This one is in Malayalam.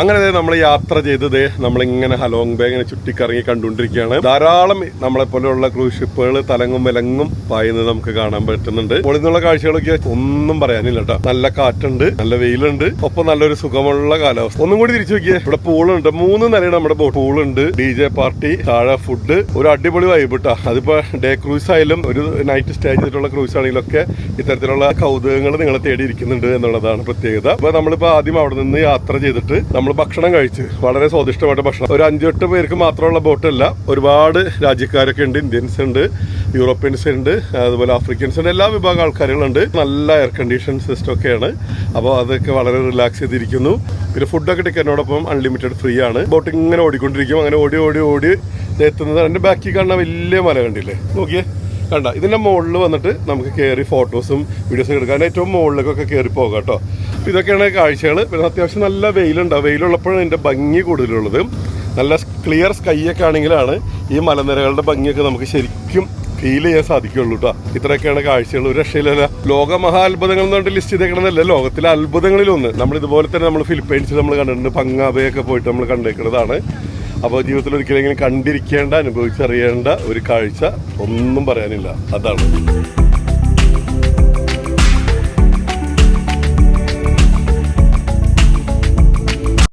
അങ്ങനെ നമ്മൾ യാത്ര ചെയ്തത് നമ്മളിങ്ങനെ ഹലോങ് ബേ ഇങ്ങനെ ചുറ്റിക്കറങ്ങി കണ്ടുകൊണ്ടിരിക്കുകയാണ് ധാരാളം നമ്മളെ പോലെയുള്ള ക്രൂസ് ഷിപ്പുകൾ തലങ്ങും വിലങ്ങും പായുന്നത് നമുക്ക് കാണാൻ പറ്റുന്നുണ്ട്. മുകളിൽ നിന്നുള്ള കാഴ്ചകളൊക്കെ ഒന്നും പറയാനില്ല കേട്ടോ നല്ല കാറ്റുണ്ട് നല്ല വെയിലുണ്ട് ഒപ്പം നല്ലൊരു സുഖമുള്ള കാലാവസ്ഥ. ഒന്നും കൂടി തിരിച്ചു നോക്കിയേ. ഇവിടെ പൂളുണ്ട്. മൂന്ന് നിലയാണ് നമ്മുടെ ബോട്ട്. പൂളുണ്ട് ഡി ജെ പാർട്ടി താഴെ ഫുഡ്. ഒരു അടിപൊളി വൈബ് അതിപ്പോ ഡേ ക്രൂസ് ആയാലും ഒരു നൈറ്റ് സ്റ്റേ ചെയ്തിട്ടുള്ള ക്രൂസ് ആണെങ്കിലും ഒക്കെ ഇത്തരത്തിലുള്ള കൗതുകങ്ങൾ നിങ്ങളെ തേടിയിരിക്കുന്നുണ്ട് എന്നുള്ളതാണ് പ്രത്യേകത. അപ്പൊ നമ്മളിപ്പോ ആദ്യം അവിടെ നിന്ന് യാത്ര ചെയ്തിട്ട് നമ്മൾ ഭക്ഷണം കഴിച്ച് വളരെ സ്വാദിഷ്ടമായിട്ട് ഭക്ഷണം. ഒരു അഞ്ചെട്ട് പേർക്ക് മാത്രമുള്ള ബോട്ടല്ല ഒരുപാട് രാജ്യക്കാരൊക്കെ ഉണ്ട് ഇന്ത്യൻസ് ഉണ്ട് യൂറോപ്യൻസ് ഉണ്ട് അതുപോലെ ആഫ്രിക്കൻസ് ഉണ്ട് എല്ലാ വിഭാഗം ആൾക്കാരുകളുണ്ട്. നല്ല എയർ കണ്ടീഷൻ സിസ്റ്റം ഒക്കെയാണ്. അപ്പോൾ അതൊക്കെ വളരെ റിലാക്സ് ചെയ്തിരിക്കുന്നു. പിന്നെ ഫുഡൊക്കെ ടിക്കറ്റിനോടൊപ്പം അൺലിമിറ്റഡ് ഫ്രീ ആണ്. ബോട്ട് ഇങ്ങനെ ഓടിക്കൊണ്ടിരിക്കും. അങ്ങനെ ഓടി ഓടി ഓടി എത്തുന്നത് എന്റെ ബാക്കിൽ കാണുന്ന വലിയ മല കണ്ടില്ലേ? നോക്കിയേ. കണ്ട ഇതിന്റെ മുകളിൽ വന്നിട്ട് നമുക്ക് കയറി ഫോട്ടോസും വീഡിയോസും എടുക്കാൻ ഏറ്റവും മുകളിലേക്കൊക്കെ കയറി പോകാം കേട്ടോ. ഇതൊക്കെയാണ് കാഴ്ചകൾ പിന്നെ അത്യാവശ്യം നല്ല വെയിലുണ്ടാവും വെയിലുള്ളപ്പോഴാണ് ഇതിന്റെ ഭംഗി കൂടുതലുള്ളത്. നല്ല ക്ലിയർ സ്കൈയൊക്കെ ആണെങ്കിലാണ് ഈ മലനിരകളുടെ ഭംഗിയൊക്കെ നമുക്ക് ശരിക്കും ഫീൽ ചെയ്യാൻ സാധിക്കുള്ളൂ കേട്ടോ ഇത്രയൊക്കെയാണ് കാഴ്ചകൾ ഒരു രക്ഷയിലല്ല ലോക മഹാത്ഭുതങ്ങൾ എന്ന് പറഞ്ഞിട്ട് ലിസ്റ്റ് ചെയ്തേക്കണമെന്നല്ല ലോകത്തിലെ അത്ഭുതങ്ങളിലൊന്ന്. നമ്മൾ ഇതുപോലെ തന്നെ നമ്മൾ ഫിലിപ്പൈൻസിൽ നമ്മൾ കണ്ടിട്ടുണ്ട്. പങ്ങാബയൊക്കെ പോയിട്ട് നമ്മൾ കണ്ടേക്കുന്നതാണ് അപ്പോൾ ജീവിതത്തിൽ ഒരിക്കലെങ്കിലും കണ്ടിരിക്കേണ്ട അനുഭവിച്ചറിയേണ്ട ഒരു കാഴ്ച ഒന്നും പറയാനില്ല. അതാണ്.